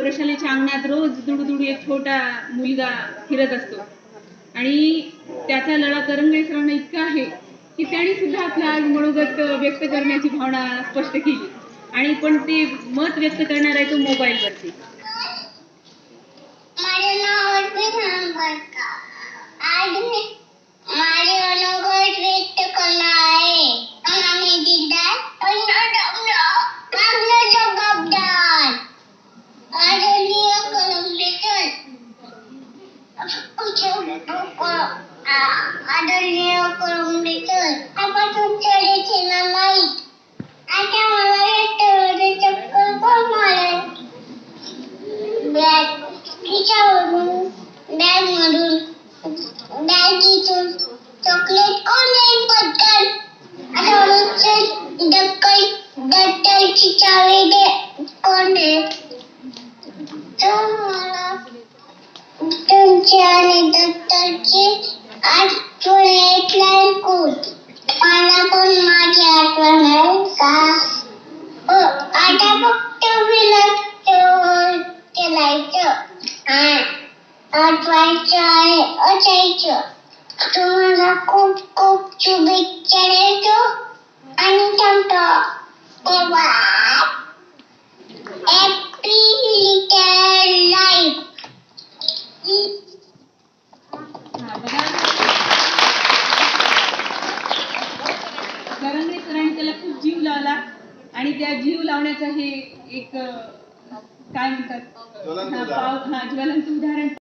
प्रशालेच्या अंगणात रोज दुडू दुडू एक छोटा मुलगा फिरत असतो. आणि त्याचा लढा करंगळे सरांना इतका आहे की त्यांनी सुद्धा आपला आज मनोगत व्यक्त करण्याची भावना स्पष्ट केली. आणि पण ते मत व्यक्त करणार आहे तो मोबाईलवरती. আদরণীয় করমৃত আমার চোখ চলেছে না লাইট আচ্ছা আমার একটা ওদের চোখ করব মরে ব্যাগ কিটা বলুন ব্যাগ মরুন ব্যাগ কিছু চকলেট অনলাইন পডকাস্ট আচ্ছা অনেক ডাক্তার ডাক্তার কি চাবে কোনে तुमची आणि दफ्तरची आठवण येतलाय कोण मला पण माझी आठवण आहे का? हो आता फक्त विलास केलायचं आठवायचं आहे असायचं. तुम्हाला खूप खूप शुभेच्छा देतो आणि थांबतो तेव्हा हॅपी लिटल लाईफ हा, बघा. करंगळे सरांनी त्याला खूप जीव लावला आणि त्या जीव लावण्याचं हे एक काय म्हणतात ज्वलंत हा, उदाहरण. पाव हा ज्वलंत उदाहरण